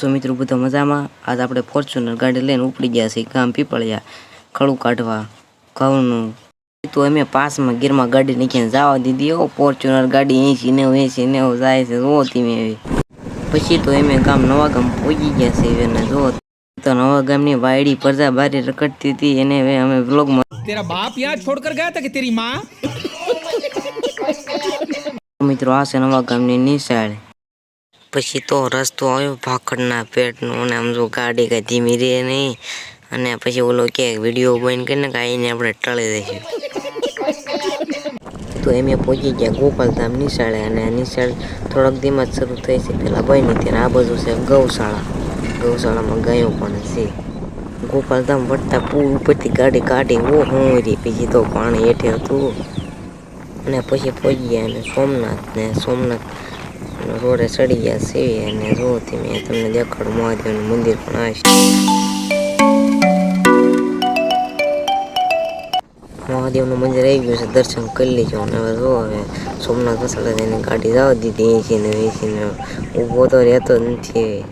સો મિત્રો બધા મજામાં? આજ આપણે ફોર્ચ્યુનર ગાડી લઈને ઉપડી ગયા છીએ ગામ પીપળિયા ખડું કાઢવા ઘઉંનું. તો અમે પાસમાં ગીરમાં ગાડી નીકળીને જવા દીધી ઓ ફોર્ચ્યુનર ગાડી એસી નેવું એસી નેવું જાય છે. જુઓ ધીમે એવી પછી તો એમે ગામ નવા ગામ પહોંચી ગયા છે એને જુઓ. તો નવા ગામની વાયડી પરજા બારી રખડતી હતી. એને અમે વ્લોગમાં તેરા બાપ યાર છોડકર ગયા હતા કે તેરી માં? મિત્રો આ છે નવા ગામની નિશાળ. પછી તો રસ્તો આવ્યો ભાખડના પેટનો અને આમ જો ગાડી કાંઈ ધીમી રહે નહીં. અને પછી ઓલો કે વીડિયો બંધ કરીને કાંઈને આપણે ટળી દઈશું. તો એમે પહોંચી ગયા ગોપાલધામ નિશાળે અને આ નિશાળ થોડાક દીમાં જ શરૂ થઈ છે. પેલા ભાઈ અને આ બાજુ છે ગૌશાળા. ગૌશાળામાં ગાયો પણ છે. ગોપાલધામ વટતા પૂર ઉપરથી ગાડી કાઢી ઓ હું રહી પછી તો પાણી હેઠે હતું. અને પછી પહોંચી ગયા અને સોમનાથ ને સોમનાથ રોડે ચડી ગયા છે અને જો મેં તમને દેખાડું મહાદેવનું મંદિર પણ આવશે મહાદેવનું મંદિર આવી ગયું છે, દર્શન કરી લેજો. અને હવે જો હવે સોમનાથ મસાલા એને ગાડી જવા દીધી, અહીંથી ને અહીંથી ઊભો તો રહેતો નથી.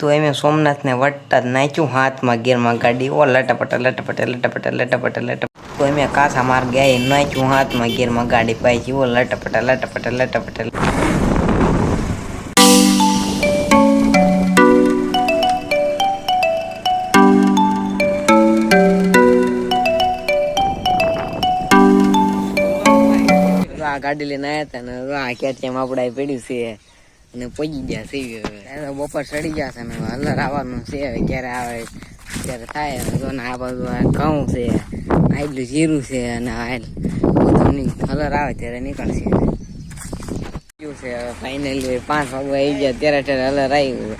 તો એમ સોમનાથને વટતા જ નાચ્યું હાથમાં ગેરમાં ગાડી, ઓ લટાપટા લટાપટા લટાપટા લટાપટા, લટપટ. તો મેં કાસા માર ગયા નાખ્યું, હાથમાં ગેરમાં ગાડી પાછી જીવો લટપટા લટપટા, લટપટ. ગાડી લઈને આવ્યા હતા ને આ ક્યાં આપણે પડ્યું છે અને પહોંચી ગયા છે બપોર ચડી ગયા છે ને હલર આવવાનું છે, હવે ક્યારે આવે ત્યારે થાય જો ને આ બાજુ ઘઉં છે. આટલું જીરું છે અને આયલ બધું કલર આવે ત્યારે નીકળશે. શું છે ફાઇનલી પાંચ વાગવા આવી ગયા, ત્યારે ત્યારે હલર આવ્યું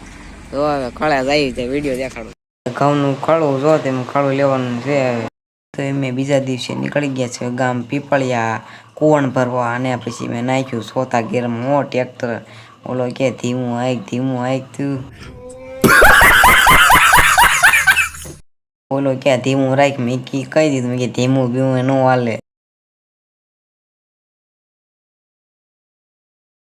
તો હવે ખળા જાય છે વીડિયો દેખાડું. ઘઉંનું ખળું જો તેમ ખળું લેવાનું છે. તો મેં બીજા દિવસે નીકળી ગયા છે, ગામ પીપળિયા, કુવણ ભરવા. અને પછી મેં નાખ્યું સોતા ગેરમાં હો, ટ્રેક્ટર. ઓલો કે, ધીમું આઈક ધીમું આઈક તું. ઓલો કે ધીમું રાખ મેં કી કહી દીધું મેં કે ધીમું બીમું ન હાલે